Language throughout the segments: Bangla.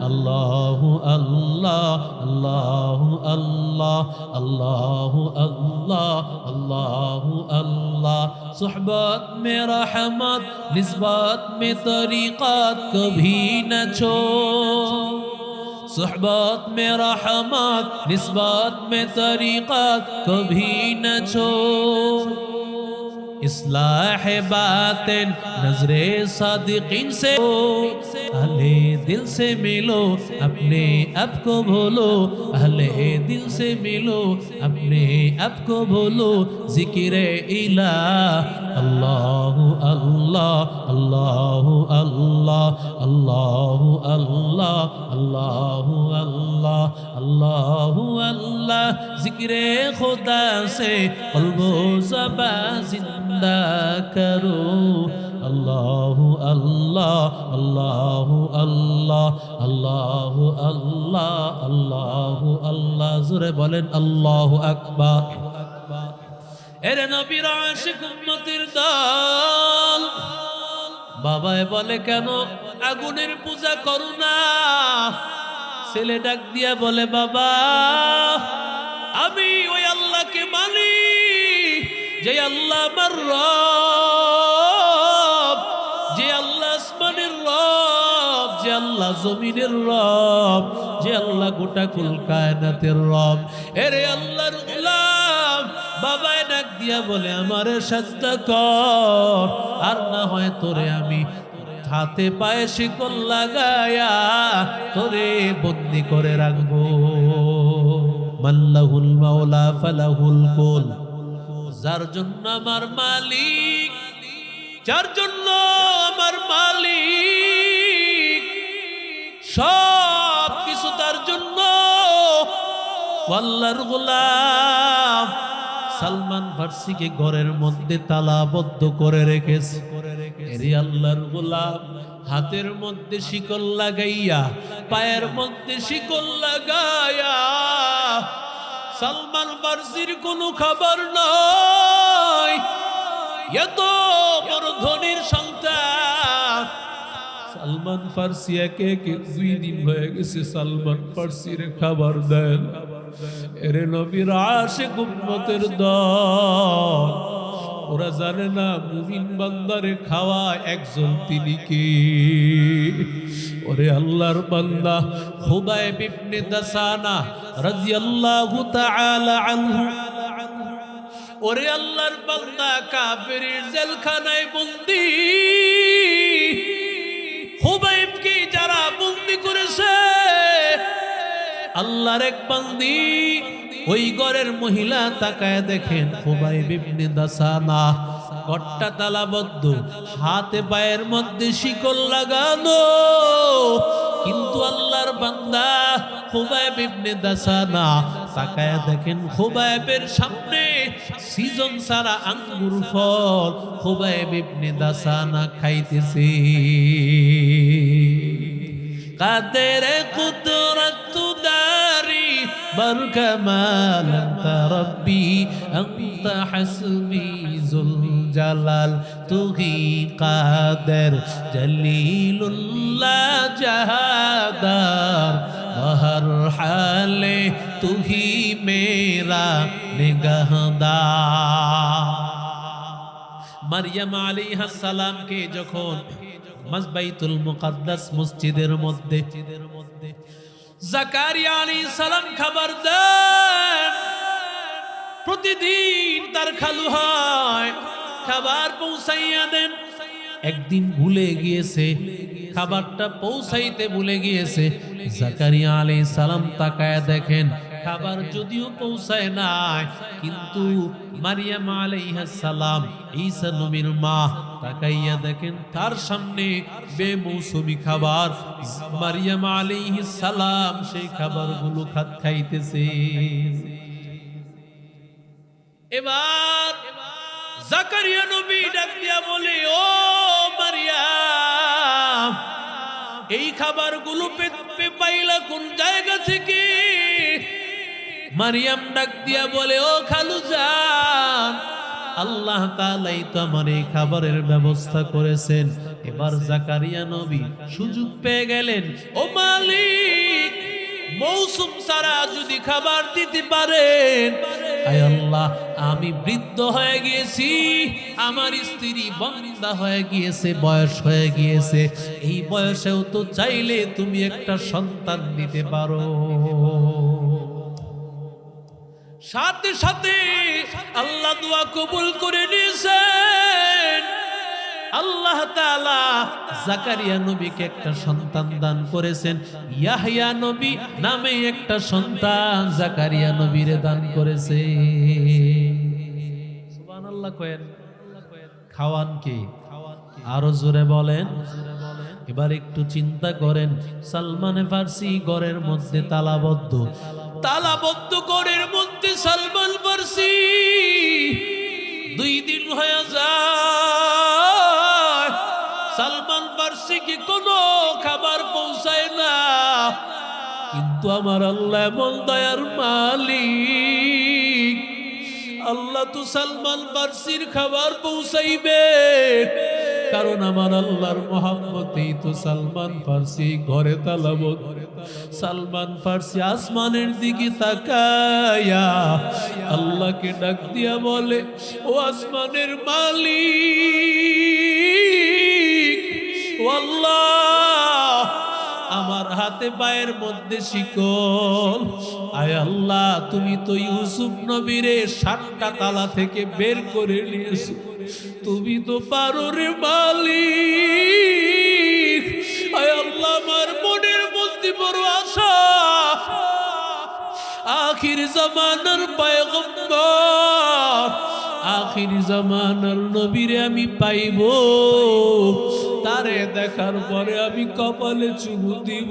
আল্লাহু আল্লাহ আল্লাহু আল্লাহ আল্লাহু আল্লাহ আল্লাহু আল্লাহ صحبت میں رحمت نسبت میں طریقات کبھی نہ چھوڑ صحبت میں رحمت نسبت میں طریقت کبھی نہ چھوڑ اصلاح باطن نظر صادقین سے अहले दिल से मिलो अपने आप को भूलो अहले दिल से मिलो अपने आप को भूलो जिक्र इला अल्लाह अल्लाह अल्लाह अल्लाह अल्लाह अल्लाह अल्लाह अल्लाह अल्लाह अल्लाह जिक्र खुदा से कल्बो ज़बा जिंदा करो আল্লাহু আল্লাহ আল্লাহু আল্লাহ আল্লাহু আল্লাহ আল্লাহু আল্লাহ। জোরে বলেন আল্লাহু আকবার। এরে নবীর আশিক উম্মতির দল, বাবায় বলে কেন আগুনের পূজা করু না? ছেলে ডাক দিয়া বলে, বাবা, আমি ওই আল্লাহকে মানি যে আল্লাহ আমার জমিনের রব, যে আল্লাহ গোটা কুল কায়নাতের রব। এরে আল্লাহর গোলাম, বাবায় ডাক দিয়া বলে, আমারে সাজদ কর, আর না হয় তোরে আমি হাতে পায়ে শিকল লাগায়া তোরে বন্দি করে রাখব। মাল্লাহুল মাওলা ফালাহুল কুল। যার জন্য আমার মালিক, যার জন্য আমার মালিক সব কিছু তার জন্য। আল্লাহর গোলাম সালমান ফার্সিকে ঘরের মধ্যে তালাবদ্ধ করে রেখেছে। গোলাম, হাতের মধ্যে শিকল লাগাইয়া, পায়ের মধ্যে শিকল লাগাইয়া, সালমান ফার্সির কোনো খাবার নয়। এত বড় ধনির সন্তান সালমান ফার্সি একে একে দুই দিন হয়ে গেছে সালমান ফার্সির খাবার দেন। এরে নবীর আশে গুম্মতের দল। ওরা জানে না মুমিন বান্দারে খাওয়া একজন তিনি কি? ওরে আল্লাহর বান্দা খুবাই বিবনে দাসানা রাদিয়াল্লাহু তাআলা আনহু। ওরে আল্লাহর বান্দা কাফেরের জেলখানায় বন্দি। হুবাইবকে যারা বন্দি করেছে, আল্লাহর এক বান্দি ওই ঘরের মহিলা তাকায় দেখেন হুবাইব ইবনে দাসানা। কট্টা তালাবদ্ধ, হাতে পায়ের মধ্যে শিকল লাগানো। কিন্তু আল্লাহর বান্দা খুবাইব ইবনে দাসানা তাকায় দেখেন খুবাইবের সামনে সিজন সারা আঙ্গুর ফল খুবাইব ইবনে দাসানা খাইতেছে কাদের কুদরত দারি বর কামাল أنت ربي أنت حسبي ذو الجلال তুহি কাদের জলিলুল্লাহ জাহাদার হর হালে তুহি মেরা নিগাহদার মারিয়াম আলাইহিস সালামকে যখন মসবাইতুল মুকাদ্দাস মসজিদের মধ্যে জাকারিয়া আলাইহিস সালাম খাবার দেন, প্রতিদিন তার খালু হয়, খাবার পৌঁছাইয়া দেন। একদিন ভুলে গিয়েছে খাবারটা পৌঁছাইতে ভুলে গিয়েছে। জাকারিয়া আলাইহিস সালাম তাকায় দেখেন, খাবার যদিও পৌঁছায় নাই, কিন্তু মারিয়াম আলাইহিস সালাম, ঈসা নবীর মা তাকাইয়া দেখেন, তার সামনে বেমৌসুমি খাবার। মারিয়াম আলাইহিস সালাম সেই খাবারগুলো খাত খাইতেছে। এবার জাকারিয়া নবী ডাক দিয়া বলে, ও মারিয়াম এই খাবারগুলো পাইলা কোন জায়গা থেকে? মারিয়াম ডাক দিয়া বলে, ও খালু যান আল্লাহ তালাই তো আমার এই খাবারের ব্যবস্থা করেছেন। এবার জাকারিয়া নবী সুযোগ পেয়ে গেলেন। ও মালিক, মৌসুম সারা যদি খাবার দিতে পারেন, আয় আল্লাহ আমি বৃদ্ধ হয়ে গিয়েছি, আমার স্ত্রী বন্দা হয়ে গিয়েছে, বয়স হয়ে গিয়েছে। এই বয়সেও তো চাইলে তুমি একটা সন্তান দিতে পারো। সাথে সাথে আল্লাহ দোয়া কবুল করে নিয়েছেন। আল্লাহ তাআলা জাকারিয়া নবীকে একটা সন্তান দান করেছেন। ইয়াহইয়া নবী নামে একটা সন্তান জাকারিয়া নবীরে দান করেছে। সুবহানাল্লাহ কয়েন। খাওয়ান কে? আরও জোরে বলেন। এবার একটু চিন্তা করেন সালমানে ফার্সি গড়ের মধ্যে তালাবদ্ধ। তালাবদ্ধ গড়ের মধ্যে সালমান ফার্সি। দুই দিন হয়ে যায়। সালমান ফার্সি কি কোনো খাবার পৌঁছায় না। কিন্তু আমার আল্লাহ এমন দয়ার মালিক। আল্লাহ তো সালমান ফার্সির খাবার পৌঁছাইবে। কারণ আমার আল্লাহর মহাব্বতেই তো সালমান ফার্সি ঘরে তালাব। সালমান ফার্সি আসমানের দিকে তাকায়া আল্লাহকে ডাক দিয়া বলে, ও আসমানের মালিক, ও আল্লাহ আমার হাতে পায়ের মধ্যে শিকল। আয় আল্লাহ, তুমি তো ইউসুফ নবীরে সাতটা তালা থেকে বের করে নিয়েছো। তুমি তো পারো রে মালিক। আয় আল্লাহ, আমার মনের মধ্যে বড় আশা। আখির জামানার পয়গম্বর। আখির জামানার নবীরে আমি পাইব। তারে দেখার পরে আমি কপালে চুমু দিব,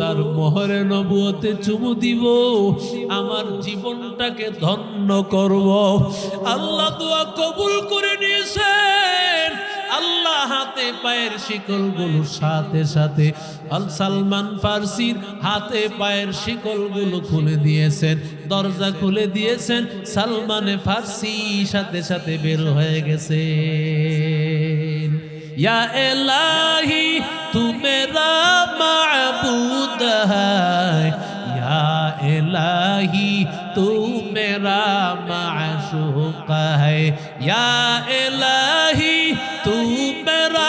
তার মোহরে নবুয়তে চুমু দিব, আমার জীবনটাকে ধন্য করব। আল্লাহ দোয়া কবুল করে নিয়েছেন। আল্লাহ হাতে পায়ের শিকলগুলোর সাথে সাথে আল সালমান ফার্সির হাতে পায়ের শিকলগুলো খুলে দিয়েছেন, দরজা খুলে দিয়েছেন, সালমানে ফার্সি সাথে সাথে বের হয়ে গেছে। یا الہی تو میرا معبود ہے یا الہی تو میرا معشوق ہے یا الہی تو میرا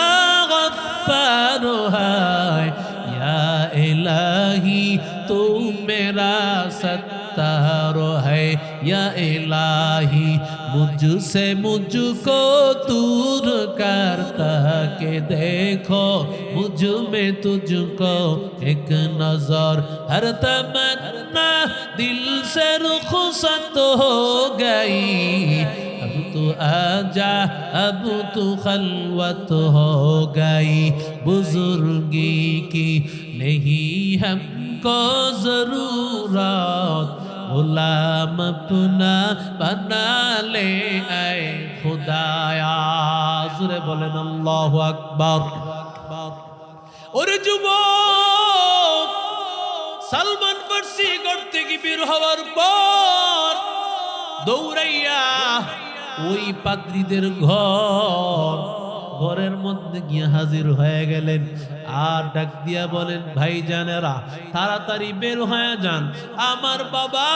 غفار ہے یا الہی تو میرا ستار ہے یا الہی मुझसे मुझको दूर करता के देखो मुझमें तुझको एक नज़र। हर तमन्ना दिल से रुखसत हो गई। अब तो आजा, अब तो खलवत हो गई। बुजुर्गी की नहीं हमको ज़रूरत। गुलाम अपना बना ले ऐ खुदाया জোরে বলেন আল্লাহ আকবার ওরে যুবক সালমান ফার্সি ঘর থেকে বের হওয়ার পর দৌড়াইয়া ওই পাদ্রীদের ঘর ঘরের মধ্যে গিয়ে হাজির হয়ে গেলেন। আর ডাক দিয়া বলেন ভাই জানেরা তাড়াতাড়ি বের হয়ে যান। আমার বাবা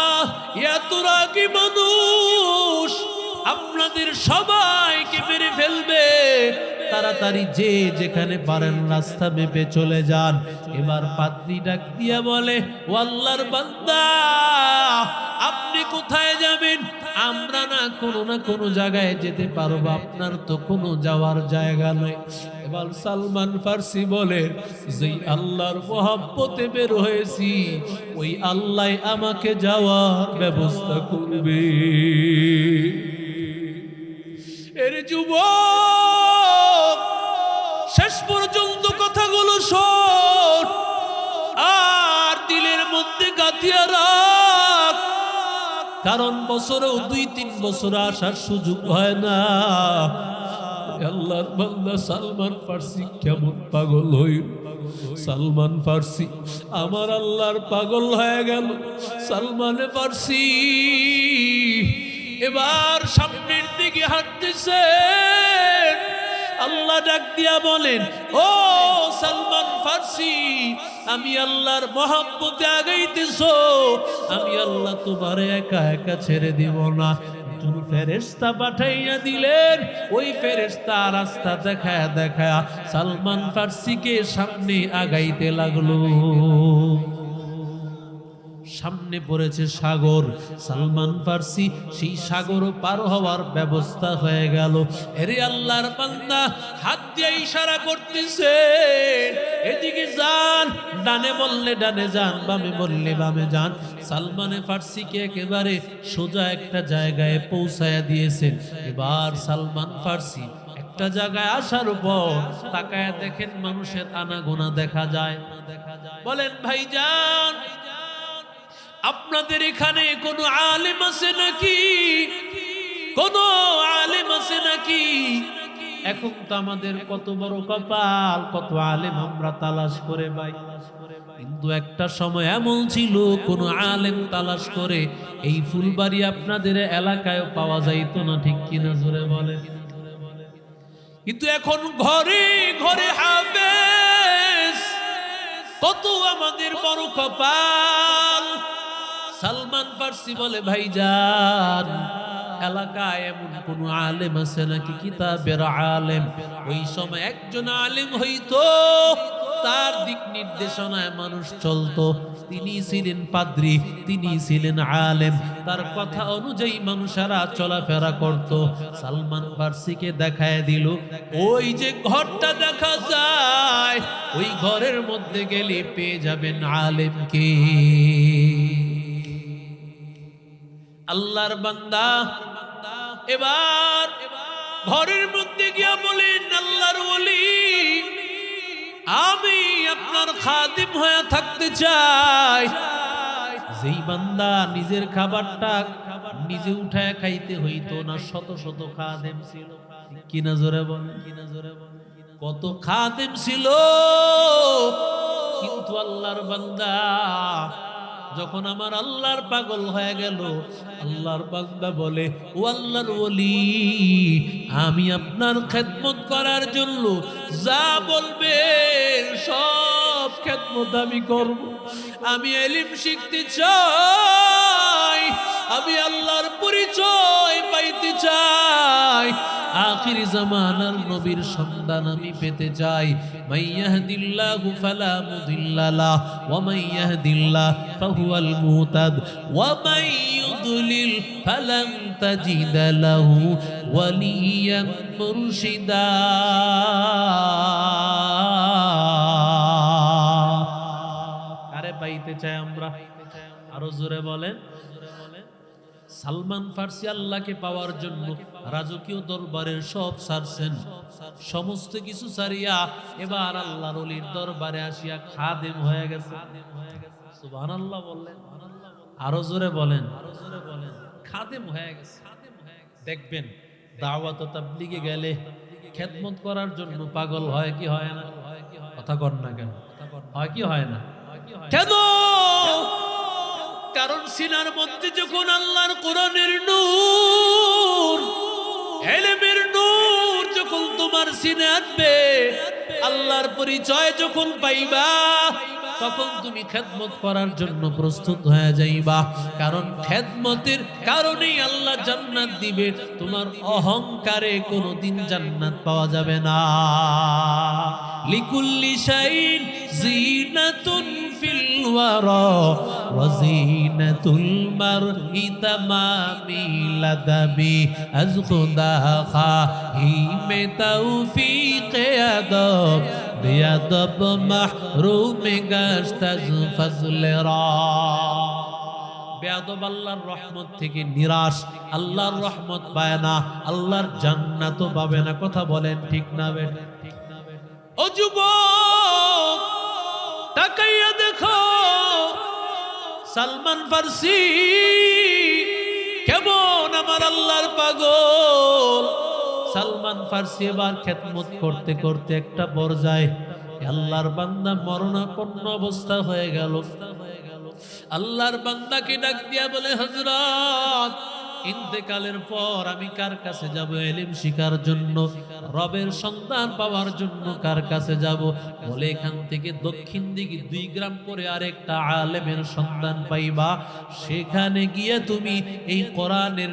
এতরা কি মানুষ। আপনাদের সবাইকে মেরে ফেলবে। তাড়াতাড়ি যে যেখানে পারেন রাস্তা মেপে চলে যান। এবার পাত্রী ডাক দিয়া বলে, ওয়াল্লার বান্দা, আপনি কোথায় যাবেন? আমরা না কোনো না কোনো জায়গায় যেতে পারব, আপনার তো কোনো যাওয়ার জায়গা নয়। এবার সালমান ফার্সি বলে, যেই আল্লাহর মহাব্বতে বের হয়েছি, ওই আল্লাহ আমাকে যাওয়ার ব্যবস্থা করবে। এর যুবক, শেষ পর্যন্ত কথাগুলো শোন। আর দিলের মধ্যে গাথিয়া রাখ। কারণ বছরেও দুই, তিন বছর আসার সুযোগ হয় না। আল্লাহর বান্দা সালমান ফার্সি কেমন পাগল হইল সালমান ফার্সি, আমার আল্লাহর পাগল হয়ে গেল। সালমান ফার্সি, এবার সামনের দিকে হাঁটতেছে আল্লাহ ডাক দিয়া বলেন, ও সালমান ফার্সি। আমি আল্লাহর মহাব্বতে আগাইতেছ। আমি আল্লাহ তোমারে একা একা ছেড়ে দিব না। পাঠাইয়া দিলেন। ওই রাস্তা দেখায় দেখায় সালমান ফার্সিকে সামনে আগাইতে লাগল। সামনে পড়েছে সাগর। সালমান ফার্সি সেই সাগর পার হওয়ার ব্যবস্থা হয়ে গেল। এরে আল্লাহর বান্দা, হাত দিয়ে ইশারা করতেছে। এদিকে যান, ডানে বললে ডানে যান, বামে বললে বামে যান। সালমানে ফার্সিকে একেবারে সোজা একটা জায়গায় পৌঁছায়া দিয়েছেন এবার সালমান ফার্সি একটা জায়গায় আসার পর তাকায় দেখেন মানুষের আনাগোনা দেখা যায় দেখা যায়। বলেন, ভাইজান আপনাদের এখানে কোনো আলেম আছে নাকি? কোন আলেম আছে নাকি? এখন তো আমাদের কত বড় কপাল, কত আলেম আমরা তালাশ করে পাই। কিন্তু একটা সময় এমন ছিল, কোন আলেম তালাশ করে এই ফুলবাড়ি আপনাদের এলাকায় পাওয়া যাইতো না, ঠিক কিনা জোরে বলে কিন্তু এখন ঘরে ঘরে হাফেজ, কত আমাদের বড় কপাল। সালমান ফার্সি বলে, ভাইজান, এলাকায় এমন কোন আলেম আছে নাকি? কিতাবের আলেম। ওই সময় একজন আলেম হইতো, তার দিক নির্দেশনায় মানুষ চলতো। তিনি ছিলেন পাদ্রী, তিনি ছিলেন আলেম। তার কথা অনুযায়ী মানুষেরা চলাফেরা করত। সালমান ফার্সিকে দেখায় দিল, ওই যে ঘরটা দেখা যায়, ওই ঘরের মধ্যে গেলে পেয়ে যাবেন আলেমকে। আল্লাহর বান্দা। এবার ঘরের মধ্যে গিয়া বলেন, আল্লাহর ওলি, আমি আপনার খাদিম হয়ে থাকতে চাই। যেই বান্দা নিজের খাবারটা নিজে উঠায় খাইতে হইতো না, শত শত খাদেম ছিল। কিনা জোরে বলেন কিনা জোরে বলেন? কত খাদেম ছিল। কিন্তু আল্লাহর বান্দা যখন আমার আল্লাহর পাগল হয়ে গেল, আল্লাহর বান্দা বলে, ও আল্লাহর ওলি, আমি আপনার খেদমত করার জন্য যা বলবে, সব খেদমত আমি করব। আমি এলিম শিখতে চাই। আমি আল্লাহর পরিচয় পাইতে চাই। আখির জামানার নবীর সন্ধান আমি পেতে চাই। মাইয়াহদিল্লাহু ফালা মুদিল্লালা ওয়া মাইয়াহদিল্লাহ ফাহুয়াল মুহতাদ ওয়া ইউদ্লিল ফালান তাজিদ লাহু ওয়ালিয়ান মুরশিদা। আরে পাইতে চাই আমরা? আরও জোরে বলেন। সালমান ফার্সি আল্লাহকে পাওয়ার জন্য রাজকীয় দরবারের সব সারছেন। সমস্ত কিছু সারিয়া এবার আল্লাহর অলির দরবারে আসিয়া খাদেম হয়ে গেছে। সুবহানাল্লাহ বললেন আরও জোরে বলেন খাদেম হয়ে গেছে। দেখবেন দাওয়াত তাবলিগে গেলে খেদমত করার জন্য পাগল হয় কি হয় না? কথা কর না কেন? হয় কি হয় না? কেন কারণ সিনার মধ্যে যখন আল্লাহর কোরআনের নূর, এলেমের নূর যখন তোমার সিনে আসবে আল্লাহর পরিচয় যখন পাইবা, তখন তুমি খেদমত করার জন্য প্রস্তুত হয়ে যাইবা। কারণ খেদমতের কারণেই আল্লাহ জান্নাত দিবে। তোমার অহংকারে কোনোদিন জান্নাত পাওয়া যাবে না। লিকুল্লি শাইন জিনাতুন ফিল ওয়ারা وزينة المرء تمام لدبي از خدا خواهی میں توفیق ادب بیادب محروم گشت از فضل را বেয়াদব আল্লাহর রহমত থেকে নিরাশ আল্লাহর রহমত পায় না আল্লাহর জান্নাতও পাবে না কথা বলেন ঠিক না বেটা ঠিক না বেটা ও যুবক তাকাইয়া দেখো সালমান ফার্সি, কেমন আমার আল্লাহর পাগল? সালমান ফার্সি এবার খেদমত করতে করতে একটা পর্যায়ে আল্লাহর বান্দা মরণাপন্ন অবস্থা হয়ে গেল। আল্লাহর বান্দাকে ডাক দিয়া বলে হজরত ইন্তেকালের পর আমি কার কাছে যাব? এলিম শিকার জন্য। রবের সন্তান পাওয়ার জন্য কার কাছে যাব? বলে এখান থেকে দক্ষিণ দিকে দুই গ্রাম করে আরেকটা আলেমের সন্তান পাইবা। সেখানে গিয়ে তুমি এই কোরআনের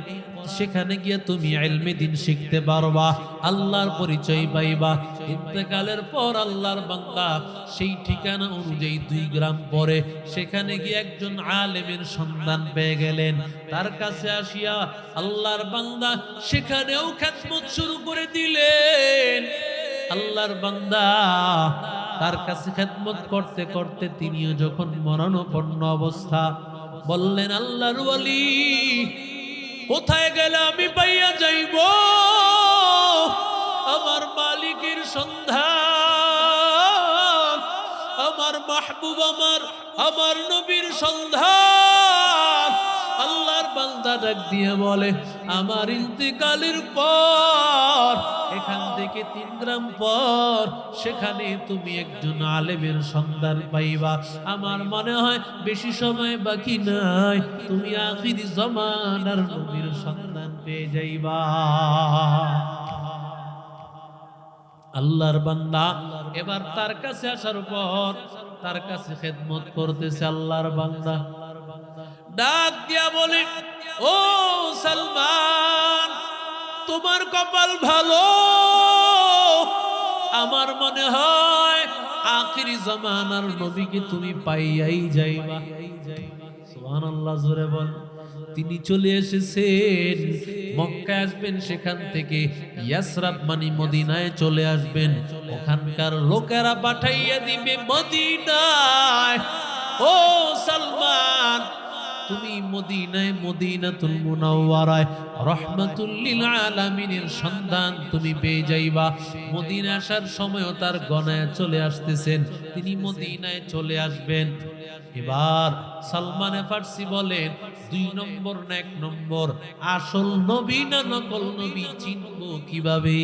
সেখানে গিয়ে তুমি এলমে দিন শিখতে পারবা, আল্লাহর পরিচয় পাইবা। ইন্তেকালের পর আল্লাহর বান্দা সেই ঠিকানা অনুযায়ী দুই গ্রাম পরে সেখানে গিয়ে একজন আলেমের সন্ধান পেয়ে গেলেন। তার কাছে আসিয়া আল্লাহর বান্দা সেখানেও খেদমত শুরু করে দিলেন। আল্লাহর বান্দা তার কাছে খেদমত করতে করতে তিনিও যখন মরণপন্ন অবস্থা বললেন, আল্লাহর ওয়ালি কোথায় গেলে আমি পাইয়া যাইব? আমার মালিকের সন্ধান আমার মাহবুব আমার আমার নবীর সন্ধান। বান্দা ডাক দিয়ে বলে, আমার ইন্তেকালের পর, এখান থেকে তিন গ্রাম পর, সেখানে তুমি একজন আলেমের সন্ধান পাইবা। আমার মনে হয় বেশি সময় বাকি নাই, তুমি আখিরি জমানার নবীর সন্ধান পেয়ে যাইবা। আল্লাহর বান্দা এবার তার কাছে আসার পর, তার কাছে খেদমত করতেছে আল্লাহর বান্দা। ডাক দিয়া বলে, ও সালমান, তোমার কপাল ভালো? আমার মনে হয় আখিরি জমানার নবীকে তুমি পাইয়াই যাইবা। সুবহানাল্লাহ, জোরে বল। তিনি চলে এসেছেন, মক্কায় আসবেন, সেখান থেকে ইয়াসরাব মানি মদিনায় চলে আসবেন। ওখানকার লোকেরা পাঠাইয়া দিবে মদিনায়। ও সালমান তুমি মদিনায়, মদিনাতুল মুনাওয়ারায় রহমাতুল লিল আলামিনের সন্ধান তুমি পেয়ে যাইবা। মদিনা আসার সময়ও তার গণায় চলে আসতেছেন, তিনি মদিনায় চলে আসবেন। এবার সালমান ফার্সি বলেন, দুই নম্বর না এক নম্বর, আসল নবী না নকল নবী চিনবো কীভাবে?